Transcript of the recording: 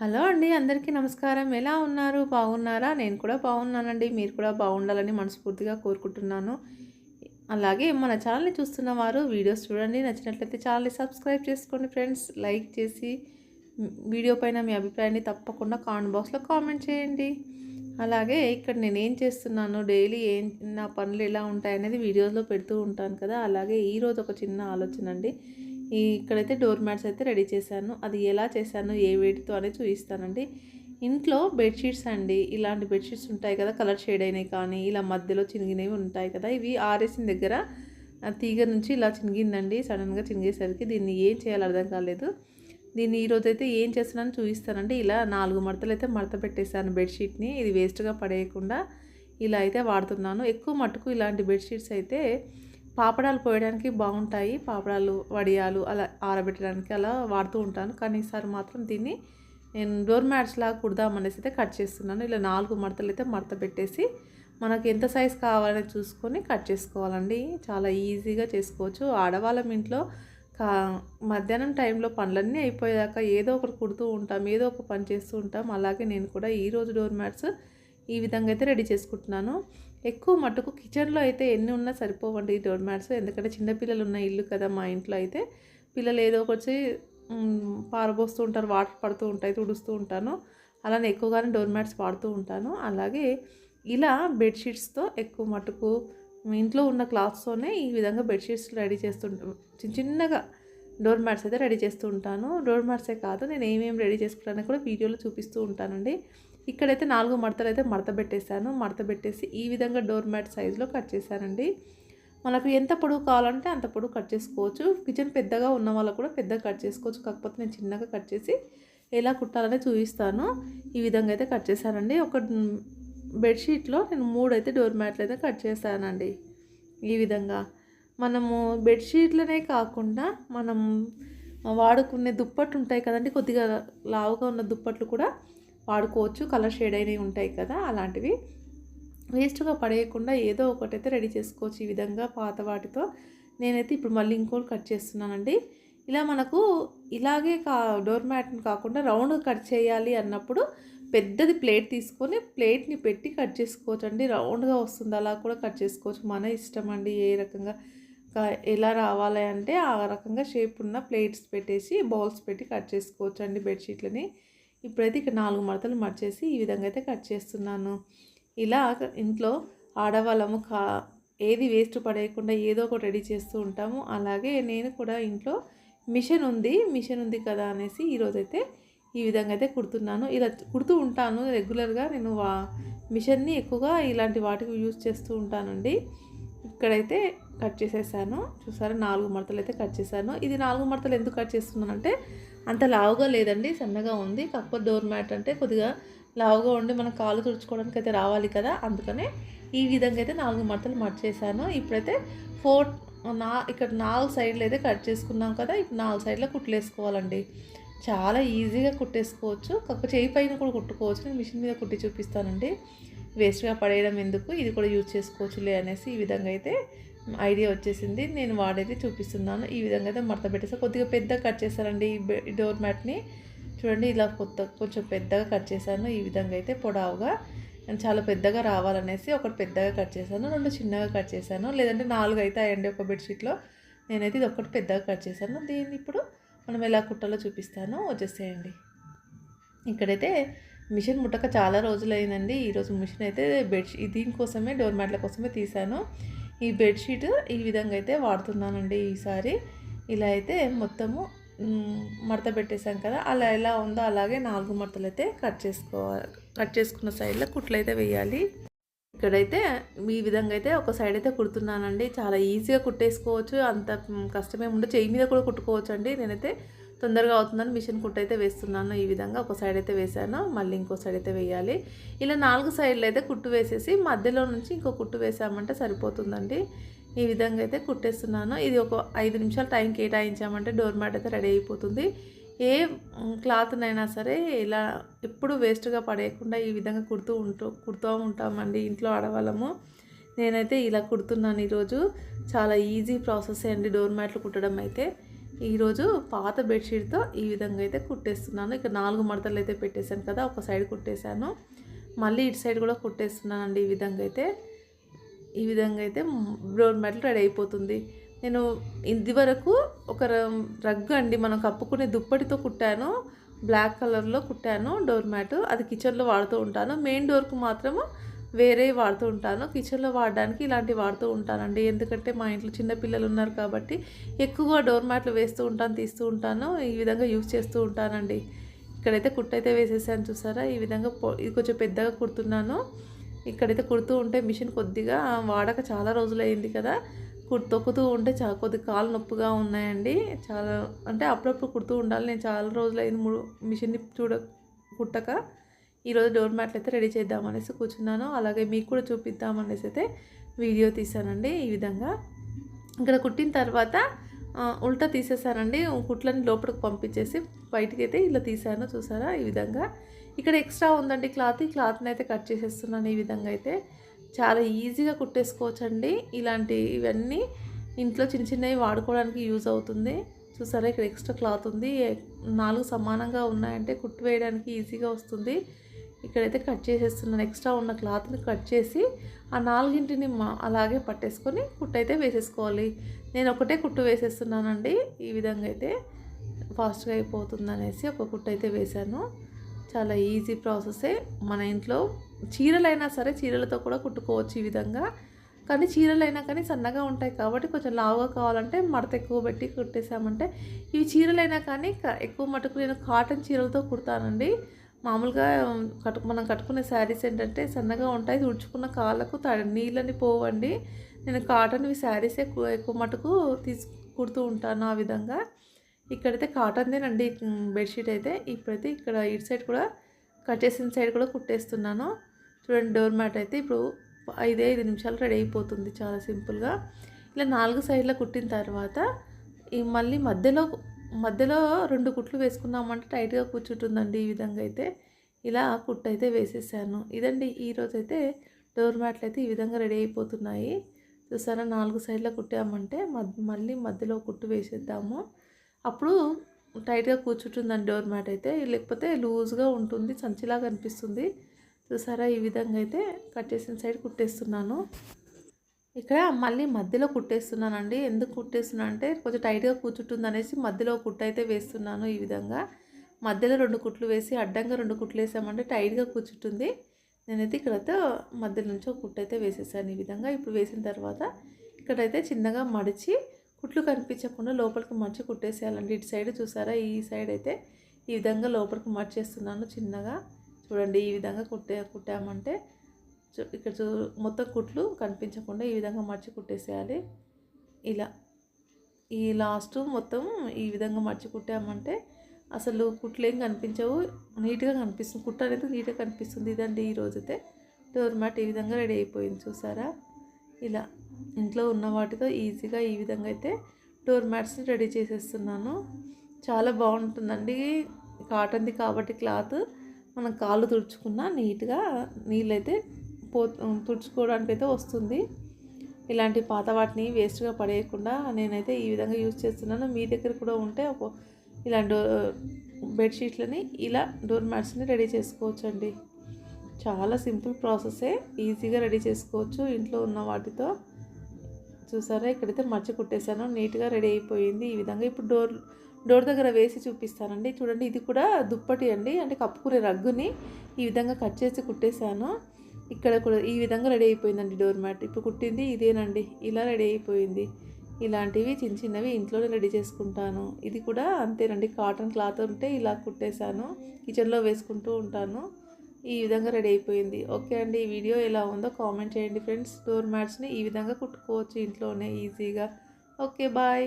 Hello అండి అందరికీ నమస్కారం. ఎలా ఉన్నారు? బాగున్నారా? నేను కూడా బాగున్నానండి. మీరు కూడా బాగుండాలని మనస్ఫూర్తిగా కోరుకుంటున్నాను. అలాగే మన ఛానల్ని చూస్తున్న వారు వీడియోస్ చూడండి. నచ్చినట్లయితే ఛానల్ని సబ్స్క్రైబ్ చేసుకోండి ఫ్రెండ్స్. లైక్ చేసి వీడియో పైన మీ అభిప్రాయాన్ని తప్పకుండా కామెంట్ బాక్స్లో కామెంట్ చేయండి. అలాగే ఇక్కడ నేను ఏం చేస్తున్నాను డైలీ ఏం నా పనులు ఎలా ఉంటాయనేది వీడియోస్లో పెడుతూ ఉంటాను కదా. అలాగే ఈరోజు ఒక చిన్న ఆలోచన అండి. ఇక్కడైతే డోర్ మ్యాట్స్ అయితే రెడీ చేశాను. అది ఎలా చేశాను ఏ వేటితో అనేది చూపిస్తానండి. ఇంట్లో బెడ్షీట్స్ అండి. ఇలాంటి బెడ్షీట్స్ ఉంటాయి కదా కలర్ షేడ్ అయినవి కానీ ఇలా మధ్యలో చినిగినవి ఉంటాయి కదా. ఇవి ఆరేసిన దగ్గర తీగ నుంచి ఇలా చినిగిందండి. సడన్గా చినిగేసరికి దీన్ని ఏం చేయాలో అర్థం కాలేదు. దీన్ని ఈరోజు అయితే ఏం చేస్తున్నాను చూపిస్తానండి. ఇలా నాలుగు మడతలు అయితే మడత పెట్టేశాను బెడ్షీట్ని. ఇది వేస్ట్గా పడేయకుండా ఇలా అయితే వాడుతున్నాను. ఎక్కువ మట్టుకు ఇలాంటి బెడ్షీట్స్ అయితే పాపడాలు పోయడానికి బాగుంటాయి. పాపడాలు వడియాలు అలా ఆరబెట్టడానికి అలా వాడుతూ ఉంటాను. కానీ ఈసారి మాత్రం దీన్ని నేను డోర్ మ్యాట్స్ లాగా కుడదామనేసి అయితే కట్ చేస్తున్నాను. ఇలా నాలుగు మడతలు అయితే మడత పెట్టేసి మనకు ఎంత సైజ్ కావాలని చూసుకొని కట్ చేసుకోవాలండి. చాలా ఈజీగా చేసుకోవచ్చు. ఆడవాళ్ళం ఇంట్లో కా మధ్యాహ్నం టైంలో పనులన్నీ అయిపోయాక ఏదో ఒకటి కుడుతూ ఉంటాం ఏదో ఒక పని చేస్తూ ఉంటాం. అలాగే నేను కూడా ఈరోజు డోర్ మ్యాట్స్ ఈ విధంగా అయితే రెడీ చేసుకుంటున్నాను. ఎక్కువ మటుకు కిచెన్లో అయితే ఎన్ని ఉన్నా సరిపోవండి డోర్ మ్యాట్స్. ఎందుకంటే చిన్నపిల్లలు ఉన్న ఇల్లు కదా మా ఇంట్లో అయితే. పిల్లలు ఏదో ఒకటి పారబోస్తూ ఉంటారు వాటర్ పడుతూ ఉంటాయి తుడుస్తూ ఉంటాను. అలానే ఎక్కువగానే డోర్ మ్యాట్స్ వాడుతూ ఉంటాను. అలాగే ఇలా బెడ్షీట్స్తో ఎక్కువ మటుకు ఇంట్లో ఉన్న క్లాత్స్తోనే ఈ విధంగా బెడ్షీట్స్ రెడీ చేస్తుంటాం చిన్న చిన్నగా డోర్ మ్యాట్స్ అయితే రెడీ చేస్తూ ఉంటాను. డోర్ మ్యాట్సే కాదు నేను ఏమేమి రెడీ చేసుకుంటానో కూడా వీడియోలో చూపిస్తూ ఉంటానండి. ఇక్కడైతే నాలుగు మడతలు అయితే మడత పెట్టేశాను. మడత పెట్టేసి ఈ విధంగా డోర్ మ్యాట్ సైజులో కట్ చేశానండి. మనకు ఎంత పొడవు కావాలంటే అంత పొడవు కట్ చేసుకోవచ్చు. కిచెన్ పెద్దగా ఉన్న వాళ్ళకు కూడా పెద్దగా కట్ చేసుకోవచ్చు. కాకపోతే నేను చిన్నగా కట్ చేసి ఎలా కుట్టాలని చూపిస్తాను. ఈ విధంగా అయితే కట్ చేశానండి. ఒక బెడ్షీట్లో నేను మూడు అయితే డోర్ మ్యాట్లు అయితే కట్ చేశానండి. ఈ విధంగా. మనము బెడ్షీట్లనే కాకుండా మనం వాడుకునే దుప్పట్లు ఉంటాయి కదండి కొద్దిగా లావుగా ఉన్న దుప్పట్లు కూడా వాడుకోవచ్చు. కలర్ షేడ్ అయినవి ఉంటాయి కదా అలాంటివి. వేస్ట్గా పడేయకుండా ఏదో ఒకటి అయితే రెడీ చేసుకోవచ్చు ఈ విధంగా పాత వాటితో. నేనైతే ఇప్పుడు మళ్ళీ ఇంకోటి కట్ చేస్తున్నానండి. ఇలా మనకు ఇలాగే కా డోర్ మ్యాట్ని కాకుండా రౌండ్ కట్ చేయాలి అన్నప్పుడు పెద్దది ప్లేట్ తీసుకొని ప్లేట్ని పెట్టి కట్ చేసుకోవచ్చు అండి రౌండ్గా వస్తుంది అలా కూడా కట్ చేసుకోవచ్చు. మన ఇష్టం అండి ఏ రకంగా ఎలా రావాలి అంటే ఆ రకంగా షేప్ ఉన్న ప్లేట్స్ పెట్టేసి బౌల్స్ పెట్టి కట్ చేసుకోవచ్చు అండి బెడ్షీట్లని. ఇప్పుడైతే ఇక్కడ నాలుగు మడతలు మడిచేసి ఈ విధంగా అయితే కట్ చేస్తున్నాను. ఇలా ఇంట్లో ఆడవాళ్ళము కా ఏది వేస్ట్ పడేయకుండా ఏదో ఒకటి రెడీ చేస్తూ ఉంటాము. అలాగే నేను కూడా ఇంట్లో మిషన్ ఉంది మిషన్ ఉంది కదా అనేసి ఈరోజైతే ఈ విధంగా అయితే కుడుతున్నాను. ఇలా కుడుతూ ఉంటాను రెగ్యులర్గా నేను వా మిషన్ని ఎక్కువగా ఇలాంటి వాటికి యూజ్ చేస్తూ ఉంటానండి. ఇక్కడైతే కట్ చేసేసాను. చూసారా నాలుగు మడతలు అయితే కట్ చేశాను. ఇది నాలుగు మడతలు ఎందుకు కట్ చేస్తున్నానంటే అంత లావుగా లేదండి సన్నగా ఉంది. కాకపోతే డోర్ మ్యాట్ అంటే కొద్దిగా లావుగా ఉండి మనం కాలు తుడుచుకోవడానికి అయితే రావాలి కదా. అందుకనే ఈ విధంగా అయితే నాలుగు మడతలు మర్చేసాను ఇప్పుడైతే ఫోర్ నా ఇక్కడ నాలుగు సైడ్లు అయితే కట్ చేసుకున్నాం కదా. ఇప్పుడు నాలుగు సైడ్లో కుట్లేసుకోవాలండి. చాలా ఈజీగా కుట్టేసుకోవచ్చు. కాకపోతే చేయి పైన కూడా కుట్టుకోవచ్చు. నేను మిషన్ మీద కుట్టి చూపిస్తానండి. వేస్ట్గా పడేయడం ఎందుకు? ఇది కూడా యూజ్ చేసుకోవచ్చులే అనేసి ఈ విధంగా అయితే ఐడియా వచ్చేసింది. నేను వాడైతే చూపిస్తున్నాను. ఈ విధంగా అయితే మడత పెట్టేసి. కొద్దిగా పెద్దగా కట్ చేశానండి ఈ బె- డోర్ మ్యాట్ని. చూడండి ఇలా కొత్త కొంచెం పెద్దగా కట్ చేశాను. ఈ విధంగా అయితే పొడవుగా నేను చాలా పెద్దగా రావాలనేసి ఒకటి పెద్దగా కట్ చేశాను. రెండు చిన్నగా కట్ చేశాను. లేదంటే నాలుగు అయితే అయ్యండి ఒక బెడ్షీట్లో నేనైతే ఇది ఒకటి పెద్దగా కట్ చేశాను. దీన్ని ఇప్పుడు మనం ఎలా కుట్టాలో చూపిస్తాను. వచ్చేసేయండి. ఇక్కడైతే మిషన్ ముట్టక చాలా రోజులైందండి. ఈరోజు మిషన్ అయితే బెడ్షీట్ దీనికోసమే డోర్ మ్యాట్ల కోసమే తీశాను. ఈ బెడ్షీట్ ఈ విధంగా అయితే వాడుతున్నానండి ఈసారి. ఇలా అయితే మొత్తము మడత పెట్టేశాం కదా అలా ఎలా ఉందో అలాగే నాలుగు మడతలు అయితే కట్ చేసుకోవాలి కట్ చేసుకున్న సైడ్లో కుట్లు అయితే వేయాలి. ఇక్కడైతే ఈ విధంగా అయితే ఒక సైడ్ అయితే కుడుతున్నానండి. చాలా ఈజీగా కుట్టేసుకోవచ్చు. అంత మ్, ఉండదు చేయి మీద కూడా కుట్టుకోవచ్చు అండి నేనైతే తొందరగా అవుతుందని మిషన్ కుట్టు అయితే వేస్తున్నాను. ఈ విధంగా ఒక సైడ్ అయితే వేసాను మళ్ళీ ఇంకో సైడ్ అయితే వేయాలి. ఇలా నాలుగు సైడ్లు అయితే కుట్టు వేసేసి మధ్యలో నుంచి ఇంకో కుట్టు వేసామంటే సరిపోతుందండి. ఈ విధంగా అయితే కుట్టేస్తున్నాను. ఇది ఒక ఐదు నిమిషాలు టైం కేటాయించామంటే డోర్ మ్యాట్ అయితే రెడీ అయిపోతుంది. ఏ క్లాత్నైనా సరే ఇలా ఎప్పుడు వేస్ట్గా పడేయకుండా ఈ విధంగా కుడుతూ ఉంటూ కుడుతూ ఉంటామండి ఇంట్లో ఆడవాళ్ళము. నేనైతే ఇలా కుడుతున్నాను ఈరోజు. చాలా ఈజీ ప్రాసెస్ అండి డోర్ మ్యాట్లు కుట్టడం అయితే. ఈరోజు పాత బెడ్షీట్తో ఈ విధంగా అయితే కుట్టేస్తున్నాను. ఇక నాలుగు మడతలు అయితే పెట్టేశాను కదా ఒక సైడ్ కుట్టేశాను. మళ్ళీ ఇటు సైడ్ కూడా కుట్టేస్తున్నానండి ఈ విధంగా అయితే. ఈ విధంగా అయితే బ్రౌన్ మెటల్ రెడీ అయిపోతుంది. నేను ఇది వరకు ఒక రగ్ రగ్గు అండి మనం కప్పుకునే దుప్పటితో కుట్టాను బ్లాక్ కలర్లో కుట్టాను డోర్ మ్యాట్ అది కిచెన్లో వాడుతూ ఉంటాను. మెయిన్ డోర్కు మాత్రము వేరే వాడుతూ ఉంటాను. కిచెన్లో వాడడానికి ఇలాంటివి వాడుతూ ఉంటానండి. ఎందుకంటే మా ఇంట్లో చిన్న పిల్లలు ఉన్నారు కాబట్టి ఎక్కువగా డోర్ మ్యాట్లు వేస్తూ ఉంటాను తీస్తూ ఉంటాను. ఈ విధంగా యూజ్ చేస్తూ ఉంటానండి. ఇక్కడైతే కుట్టయితే వేసేసాను చూసారా? ఈ విధంగా ఇది కొంచెం పెద్దగా కుడుతున్నాను. ఇక్కడైతే కుడుతూ ఉంటే మిషన్ కొద్దిగా వాడక చాలా రోజులు అయింది కదా. కుట్ తొక్కుతూ ఉంటే చా కొద్ది కాలు నొప్పిగా ఉన్నాయండి. చాలా అంటే అప్పుడప్పుడు కుడుతూ ఉండాలి. నేను చాలా రోజులు అయింది మిషన్ని చూడ కుట్టక. ఈరోజు డోర్ మ్యాట్లు అయితే రెడీ చేద్దామనేసి కూర్చున్నాను. అలాగే మీకు కూడా చూపిద్దామనేసి అయితే వీడియో తీసానండి ఈ విధంగా. ఇక్కడ కుట్టిన తర్వాత ఉల్టా తీసేసానండి. కుట్లని లోపలికి పంపించేసి బయటికి అయితే ఇలా తీసాను చూసారా? ఈ విధంగా. ఇక్కడ ఎక్స్ట్రా ఉందండి క్లాత్. ఈ క్లాత్ని అయితే కట్ చేసేస్తున్నాను ఈ విధంగా అయితే. చాలా ఈజీగా కుట్టేసుకోవచ్చండి. ఇలాంటి ఇవన్నీ ఇంట్లో చిన్న చిన్నవి వాడుకోవడానికి యూజ్ అవుతుంది. చూసారా? ఇక్కడ ఎక్స్ట్రా క్లాత్ ఉంది. నాలుగు సమానంగా ఉన్నాయంటే కుట్టు వేయడానికి ఈజీగా వస్తుంది. ఇక్కడైతే కట్ చేసేస్తున్నాను ఎక్స్ట్రా ఉన్న క్లాత్ని కట్ చేసి ఆ నాలుగింటిని మా- అలాగే పట్టేసుకొని కుట్టు అయితే వేసేసుకోవాలి. నేను ఒకటే కుట్టు వేసేస్తున్నానండి. ఈ విధంగా అయితే ఫాస్ట్గా అయిపోతుంది అనేసి ఒక కుట్టు అయితే వేశాను. చాలా ఈజీ ప్రాసెసే. మన ఇంట్లో చీరలైనా సరే చీరలతో కూడా కుట్టుకోవచ్చు ఈ విధంగా. కానీ చీరలైనా కానీ సన్నగా ఉంటాయి కాబట్టి కొంచెం లావుగా కావాలంటే మడత ఎక్కువ పెట్టి కుట్టేసామంటే ఇవి చీరలైనా కానీ ఎక్కువ మటుకు నేను కాటన్ చీరలతో కుడతానండి. మామూలుగా కట్టు మనం కట్టుకునే శారీస్ ఏంటంటే సన్నగా ఉంటాయి ఉడుచుకున్న కాళ్ళకు త నీళ్ళని పోవండి. నేను కాటన్వి శారీస్ ఎక్కువ ఎక్కువ మటుకు తీసు కుడుతూ ఉంటాను ఆ విధంగా. ఇక్కడైతే కాటన్దేనండి బెడ్షీట్ అయితే. ఇప్పుడైతే ఇక్కడ ఇటు సైడ్ కూడా కట్ చేసిన సైడ్ కూడా కుట్టేస్తున్నాను. చూడండి డోర్ మ్యాట్ అయితే ఇప్పుడు ఐదే ఐదు నిమిషాలు రెడీ అయిపోతుంది చాలా సింపుల్గా. ఇలా నాలుగు సైడ్లో కుట్టిన తర్వాత ఈ మళ్ళీ మధ్యలో మధ్యలో రెండు కుట్లు వేసుకున్నామంటే టైట్గా కూర్చుంటుందండి ఈ విధంగా అయితే. ఇలా కుట్టు అయితే వేసేసాను. ఇదండి ఈరోజు అయితే డోర్ మ్యాట్లు అయితే ఈ విధంగా రెడీ అయిపోతున్నాయి. చూసారా? నాలుగు సైడ్ల కుట్టామంటే మళ్ళీ మధ్యలో కుట్టు వేసేద్దాము. అప్పుడు టైట్గా కూర్చుంటుందండి డోర్ మ్యాట్ అయితే. లేకపోతే లూజ్గా ఉంటుంది సంచిలాగా అనిపిస్తుంది. చూసారా? ఈ విధంగా అయితే కట్ చేసిన సైడ్ కుట్టేస్తున్నాను. ఇక్కడ మళ్ళీ మధ్యలో కుట్టేస్తున్నానండి. ఎందుకు కుట్టేస్తున్నా అంటే కొంచెం టైట్గా కూర్చుంటుంది అనేసి మధ్యలో కుట్టు అయితే వేస్తున్నాను ఈ విధంగా. మధ్యలో రెండు కుట్లు వేసి అడ్డంగా రెండు కుట్లు వేసామంటే టైట్గా కూర్చుంటుంది. నేనైతే ఇక్కడైతే మధ్య నుంచి ఒక కుట్టు అయితే వేసేసాను ఈ విధంగా. ఇప్పుడు వేసిన తర్వాత ఇక్కడైతే చిన్నగా మడిచి కుట్లు కనిపించకుండా లోపలికి మడిచి కుట్టేసేయాలండి. ఇటు సైడ్ చూసారా? ఈ సైడ్ అయితే ఈ విధంగా లోపలికి మడిచేస్తున్నాను చిన్నగా. చూడండి ఈ విధంగా కుట్టే కుట్టామంటే ఇక్కడ చూ మొత్తం కుట్లు కనిపించకుండా ఈ విధంగా మడిచి కుట్టేసేయాలి. ఇలా ఈ లాస్ట్ మొత్తం ఈ విధంగా మడిచి కుట్టామంటే అసలు కుట్లు ఏం కనిపించవు. నీట్గా కనిపిస్తుంది. కుట్ట అనేది నీట్గా కనిపిస్తుంది ఇదండి ఈ డోర్ మ్యాట్ ఈ విధంగా రెడీ అయిపోయింది చూసారా? ఇలా ఇంట్లో ఉన్న వాటితో ఈజీగా ఈ విధంగా అయితే డోర్ మ్యాట్స్ని రెడీ చేసేస్తున్నాను. చాలా బాగుంటుందండి. కాటన్ది కాబట్టి క్లాత్. మనం కాళ్ళు తుడుచుకున్న నీట్గా నీళ్ళైతే పో తుడుచుకోవడానికి అయితే వస్తుంది. ఇలాంటి పాత వాటిని వేస్ట్గా పడేయకుండా నేనైతే ఈ విధంగా యూజ్ చేస్తున్నాను. మీ దగ్గర కూడా ఉంటే ఒక ఇలాంటి బెడ్షీట్లని ఇలా డోర్ మ్యాట్స్ని రెడీ చేసుకోవచ్చండి. చాలా సింపుల్ ప్రాసెసే ఈజీగా రెడీ చేసుకోవచ్చు ఇంట్లో ఉన్న వాటితో. చూసారా ఇక్కడైతే మర్చి కుట్టేశాను నీట్గా రెడీ అయిపోయింది ఈ విధంగా. ఇప్పుడు డోర్ డోర్ దగ్గర వేసి చూపిస్తానండి. చూడండి ఇది కూడా దుప్పటి అండి అంటే కప్పుకునే రగ్గుని ఈ విధంగా కట్ చేసి కుట్టేశాను. ఇక్కడ కూడా ఈ విధంగా రెడీ అయిపోయిందండి డోర్ మ్యాట్. ఇప్పుడు కుట్టింది ఇదేనండి. ఇలా రెడీ అయిపోయింది. ఇలాంటివి చిన్న చిన్నవి ఇంట్లోనే రెడీ చేసుకుంటాను. ఇది కూడా అంతేనండి. కాటన్ క్లాత్ ఉంటే ఇలా కుట్టేశాను. కిచెన్లో వేసుకుంటూ ఉంటాను. ఈ విధంగా రెడీ అయిపోయింది. ఓకే అండి. ఈ వీడియో ఎలా ఉందో కామెంట్ చేయండి ఫ్రెండ్స్. డోర్ మ్యాట్స్ని ఈ విధంగా కుట్టుకోవచ్చు ఇంట్లోనే ఈజీగా. Okay bye.